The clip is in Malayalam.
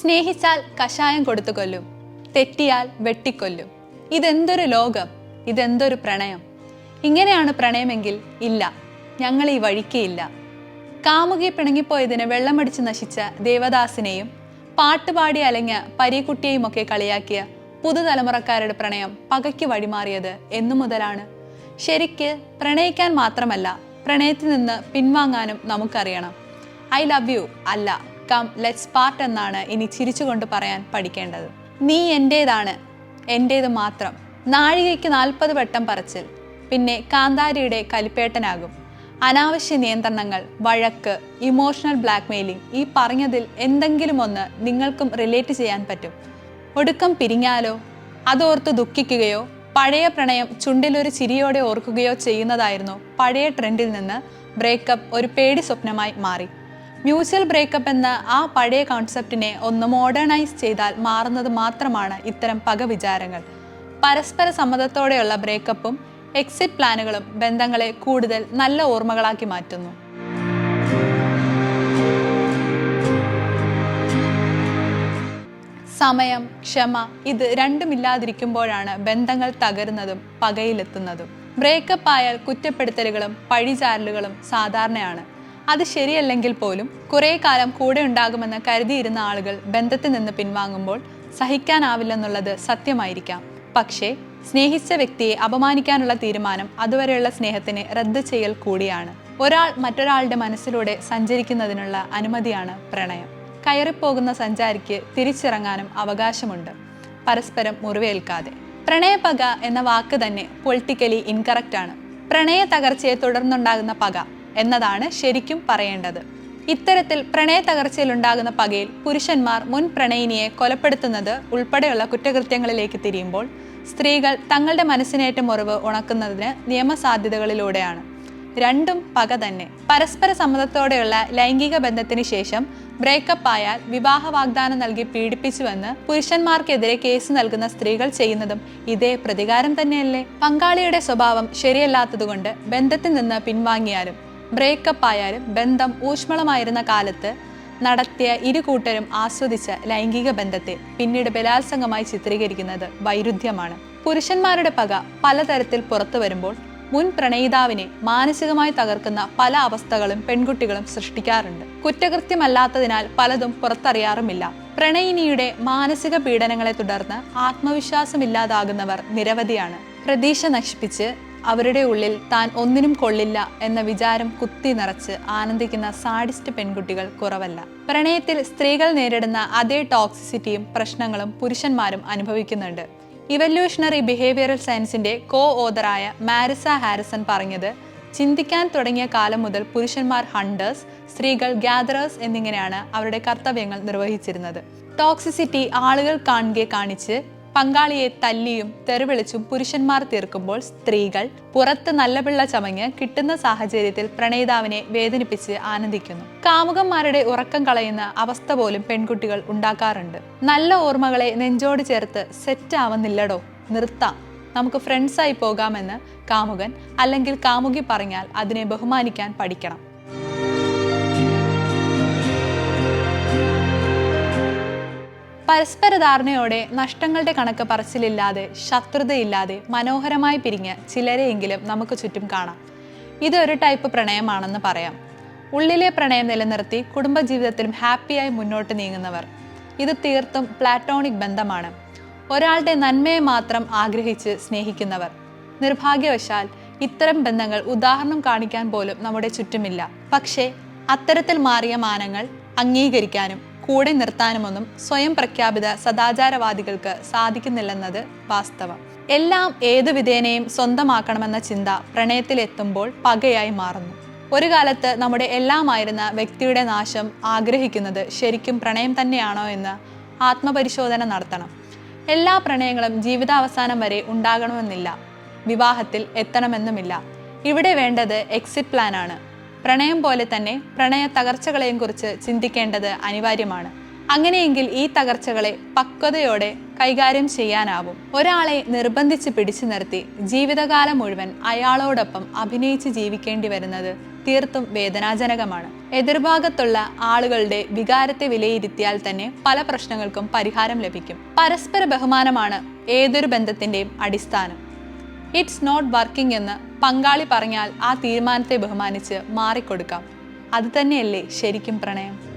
സ്നേഹിച്ചാൽ കഷായം കൊടുത്തു കൊല്ലും. തെറ്റിയാൽ വെട്ടിക്കൊല്ലും. ഇതെന്തൊരു ലോകം? ഇതെന്തൊരു പ്രണയം? ഇങ്ങനെയാണ് പ്രണയമെങ്കിൽ ഇല്ല. ഞങ്ങൾ ഈ വഴിക്കേയില്ല കാമുകി പിണങ്ങിപ്പോയതിന് വെള്ളമടിച്ച് നശിച്ച ദേവദാസിനെയും പാട്ടുപാടി അലഞ്ഞ പരീക്കുട്ടിയെയും ഒക്കെ കളിയാക്കിയ പുതുതലമുറക്കാരുടെ പ്രണയം പകയ്ക്ക് വഴിമാറിയത് എന്നു മുതലാണ്. ശരിക്ക് പ്രണയിക്കാൻ മാത്രമല്ല പ്രണയത്തിൽ നിന്ന് പിൻവാങ്ങാനും നമുക്കറിയണം. I love you. അല്ല. കം ലെറ്റ്സ് പാർട്ട് എന്നാണ് ഇനി ചിരിച്ചുകൊണ്ട് പറയാൻ പഠിക്കേണ്ടത്. നീ എന്റേതാണ് എന്റേത് മാത്രം. നാഴികയ്ക്ക് നാൽപ്പത് വട്ടം പറച്ചിൽ പിന്നെ കാന്താരിയുടെ കലിപ്പേട്ടനാകും. അനാവശ്യ നിയന്ത്രണങ്ങൾ വഴക്ക് ഇമോഷണൽ ബ്ലാക്ക്മെയിലിംഗ് ഈ പറഞ്ഞതിൽ എന്തെങ്കിലും ഒന്ന് നിങ്ങൾക്കും റിലേറ്റ് ചെയ്യാൻ പറ്റും. ഒടുക്കം പിരിഞ്ഞാലോ? അതോർത്ത് ദുഃഖിക്കുകയോ? പഴയ പ്രണയം ചുണ്ടിലൊരു ചിരിയോടെ ഓർക്കുകയോ ചെയ്യുന്നതായിരുന്നു പഴയ ട്രെൻഡിൽ നിന്ന് ബ്രേക്കപ്പ് ഒരു പേടി സ്വപ്നമായി മാറി. മ്യൂച്വൽ ബ്രേക്കപ്പ് എന്ന ആ പഴയ കോൺസെപ്റ്റിനെ ഒന്ന് മോഡേണൈസ് ചെയ്താൽ മാറുന്നത് മാത്രമാണ് ഇത്തരം പകവിചാരങ്ങൾ. പരസ്പര സമ്മതത്തോടെയുള്ള ബ്രേക്കപ്പും എക്സിറ്റ് പ്ലാനുകളും ബന്ധങ്ങളെ കൂടുതൽ നല്ല ഓർമ്മകളാക്കി മാറ്റുന്നു. സമയം ക്ഷമ ഇത് രണ്ടുമില്ലാതിരിക്കുമ്പോഴാണ് ബന്ധങ്ങൾ തകരുന്നതും പകയിലെത്തുന്നതും. ബ്രേക്കപ്പ് ആയാൽ കുറ്റപ്പെടുത്തലുകളും പഴിചാരലുകളും സാധാരണയാണ്. അത് ശരിയല്ലെങ്കിൽ പോലും കുറേ കാലം കൂടെ ഉണ്ടാകുമെന്ന് കരുതിയിരുന്ന ആളുകൾ ബന്ധത്തിൽ നിന്ന് പിൻവാങ്ങുമ്പോൾ സഹിക്കാനാവില്ലെന്നുള്ളത് സത്യമായിരിക്കാം. പക്ഷേ സ്നേഹിച്ച വ്യക്തിയെ അപമാനിക്കാനുള്ള തീരുമാനം അതുവരെയുള്ള സ്നേഹത്തിന് റദ്ദ് ചെയ്യൽ കൂടിയാണ്. ഒരാൾ മറ്റൊരാളുടെ മനസ്സിലൂടെ സഞ്ചരിക്കുന്നതിനുള്ള അനുമതിയാണ് പ്രണയം. കയറിപ്പോകുന്ന സഞ്ചാരിക്ക് തിരിച്ചിറങ്ങാനും അവകാശമുണ്ട്. പരസ്പരം മുറിവേൽക്കാതെ. പ്രണയപക എന്ന വാക്ക് തന്നെ പൊളിറ്റിക്കലി ഇൻകറക്റ്റ് ആണ് പ്രണയ തകർച്ചയെ തുടർന്നുണ്ടാകുന്ന പക. എന്നതാണ് ശരിക്കും പറയേണ്ടത്. ഇത്തരത്തിൽ പ്രണയ തകർച്ചയിലുണ്ടാകുന്ന പകയിൽ പുരുഷന്മാർ മുൻ പ്രണയിനിയെ കൊലപ്പെടുത്തുന്നത് ഉൾപ്പെടെയുള്ള കുറ്റകൃത്യങ്ങളിലേക്ക് തിരിയുമ്പോൾ സ്ത്രീകൾ തങ്ങളുടെ മനസ്സിനേറ്റ മുറിവ് ഉണക്കുന്നതിന് നിയമസാധ്യതകളിലൂടെയാണ്. രണ്ടും പക തന്നെ. പരസ്പര സമ്മതത്തോടെയുള്ള ലൈംഗിക ബന്ധത്തിന് ശേഷം ബ്രേക്കപ്പ് ആയാൽ വിവാഹ വാഗ്ദാനം നൽകി പീഡിപ്പിച്ചുവെന്ന് പുരുഷന്മാർക്കെതിരെ കേസ് നൽകുന്ന സ്ത്രീകൾ ചെയ്യുന്നതും ഇതേ പ്രതികാരം തന്നെയല്ലേ? പങ്കാളിയുടെ സ്വഭാവം ശരിയല്ലാത്തതുകൊണ്ട് ബന്ധത്തിൽ നിന്ന് പിൻവാങ്ങിയാലും ബ്രേക്കപ്പ് ആയാലും ബന്ധം ഊഷ്മളമായിരുന്ന കാലത്ത് നടത്തിയ ഇരു കൂട്ടരും ആസ്വദിച്ച ലൈംഗിക ബന്ധത്തെ പിന്നീട് ബലാത്സംഗമായി ചിത്രീകരിക്കുന്നത് വൈരുദ്ധ്യമാണ്. പുരുഷന്മാരുടെ പക പലതരത്തിൽ പുറത്തു വരുമ്പോൾ മുൻ പ്രണയിതാവിനെ മാനസികമായി തകർക്കുന്ന പല അവസ്ഥകളും പെൺകുട്ടികളും സൃഷ്ടിക്കാറുണ്ട്. കുറ്റകൃത്യമല്ലാത്തതിനാൽ പലതും പുറത്തറിയാറുമില്ല. പ്രണയിനിയുടെ മാനസിക പീഡനങ്ങളെ തുടർന്ന് ആത്മവിശ്വാസമില്ലാതാകുന്നവർ നിരവധിയാണ്. പ്രതീക്ഷ നശിപ്പിച്ച് അവരുടെ ഉള്ളിൽ താൻ ഒന്നിനും കൊള്ളില്ല എന്ന വിചാരം കുത്തി നിറച്ച് ആനന്ദിക്കുന്ന സാഡിസ്റ്റ് പെൺകുട്ടികൾ കുറവല്ല. പ്രണയത്തിൽ സ്ത്രീകൾ നേരിടുന്ന അതേ ടോക്സിസിറ്റിയും പ്രശ്നങ്ങളും പുരുഷന്മാരും അനുഭവിക്കുന്നുണ്ട്. ഇവല്യൂഷണറി ബിഹേവിയറൽ സയൻസിന്റെ കോ ഓതറായ മാരിസ ഹാരിസൺ പറഞ്ഞത് ചിന്തിക്കാൻ തുടങ്ങിയ കാലം മുതൽ പുരുഷന്മാർ ഹണ്ടേഴ്സ് സ്ത്രീകൾ ഗ്യാദറേഴ്സ് എന്നിങ്ങനെയാണ് അവരുടെ കർത്തവ്യങ്ങൾ നിർവഹിച്ചിരുന്നത്. ടോക്സിസിറ്റി ആളുകൾ കാണുകെ കാണിച്ച് പങ്കാളിയെ തല്ലിയും തെറിവിളിച്ചും പുരുഷന്മാർ തീർക്കുമ്പോൾ സ്ത്രീകൾ പുറത്ത് നല്ല പിള്ള ചമഞ്ഞ് കിട്ടുന്ന സാഹചര്യത്തിൽ പ്രണയിതാവിനെ വേദനിപ്പിച്ച് ആനന്ദിക്കുന്നു. കാമുകന്മാരുടെ ഉറക്കം കളയുന്ന അവസ്ഥ പോലും പെൺകുട്ടികൾ ഉണ്ടാക്കാറുണ്ട്. നല്ല ഓർമ്മകളെ നെഞ്ചോട് ചേർത്ത് സെറ്റ് ആവുന്നില്ലടോ നിർത്താം. നമുക്ക് ഫ്രണ്ട്സായി പോകാമെന്ന് കാമുകൻ അല്ലെങ്കിൽ കാമുകി പറഞ്ഞാൽ അതിനെ ബഹുമാനിക്കാൻ പഠിക്കണം. പരസ്പര ധാരണയോടെ നഷ്ടങ്ങളുടെ കണക്ക് പറച്ചിലില്ലാതെ ശത്രുതയില്ലാതെ മനോഹരമായി പിരിഞ്ഞ് ചിലരെയെങ്കിലും നമുക്ക് ചുറ്റും കാണാം. ഇതൊരു ടൈപ്പ് പ്രണയമാണെന്ന് പറയാം. ഉള്ളിലെ പ്രണയം നിലനിർത്തി കുടുംബജീവിതത്തിലും ഹാപ്പിയായി മുന്നോട്ട് നീങ്ങുന്നവർ. ഇത് തീർത്തും പ്ലാറ്റോണിക് ബന്ധമാണ്. ഒരാളുടെ നന്മയെ മാത്രം ആഗ്രഹിച്ച് സ്നേഹിക്കുന്നവർ. നിർഭാഗ്യവശാൽ ഇത്തരം ബന്ധങ്ങൾ ഉദാഹരണം കാണിക്കാൻ പോലും നമ്മുടെ ചുറ്റുമില്ല. പക്ഷേ അത്തരത്തിൽ മാറിയ മാനങ്ങൾ അംഗീകരിക്കാനും കൂടെ നിർത്താനുമൊന്നും സ്വയം പ്രഖ്യാപിത സദാചാരവാദികൾക്ക് സാധിക്കുന്നില്ലെന്നത് വാസ്തവം. എല്ലാം ഏതു വിധേനയും സ്വന്തമാക്കണമെന്ന ചിന്ത പ്രണയത്തിലെത്തുമ്പോൾ പകയായി മാറുന്നു. ഒരു കാലത്ത് നമ്മുടെ എല്ലാമായിരുന്ന വ്യക്തിയുടെ നാശം ആഗ്രഹിക്കുന്നത് ശരിക്കും പ്രണയം തന്നെയാണോ എന്ന് ആത്മപരിശോധന നടത്തണം. എല്ലാ പ്രണയങ്ങളും ജീവിതാവസാനം വരെ ഉണ്ടാകണമെന്നില്ല. വിവാഹത്തിൽ എത്തണമെന്നുമില്ല. ഇവിടെ വേണ്ടത് എക്സിറ്റ് പ്ലാനാണ് പ്രണയം പോലെ തന്നെ പ്രണയ തകർച്ചകളെയും കുറിച്ച് ചിന്തിക്കേണ്ടത് അനിവാര്യമാണ്. അങ്ങനെയെങ്കിൽ ഈ തകർച്ചകളെ പക്വതയോടെ കൈകാര്യം ചെയ്യാനാവും. ഒരാളെ നിർബന്ധിച്ച് പിടിച്ചു നിർത്തി ജീവിതകാലം മുഴുവൻ അയാളോടൊപ്പം അഭിനയിച്ച് ജീവിക്കേണ്ടി വരുന്നത് തീർത്തും വേദനാജനകമാണ്. എതിർഭാഗത്തുള്ള ആളുകളുടെ വികാരത്തെ വിലയിരുത്തിയാൽ തന്നെ പല പ്രശ്നങ്ങൾക്കും പരിഹാരം ലഭിക്കും. പരസ്പര ബഹുമാനമാണ് ഏതൊരു ബന്ധത്തിന്റെയും അടിസ്ഥാനം. ഇറ്റ്സ് നോട്ട് വർക്കിംഗ് എന്ന് പങ്കാളി പറഞ്ഞാൽ ആ തീരുമാനത്തെ ബഹുമാനിച്ച് മാറിക്കൊടുക്കാം. അത് തന്നെയല്ലേ ശരിക്കും പ്രണയം?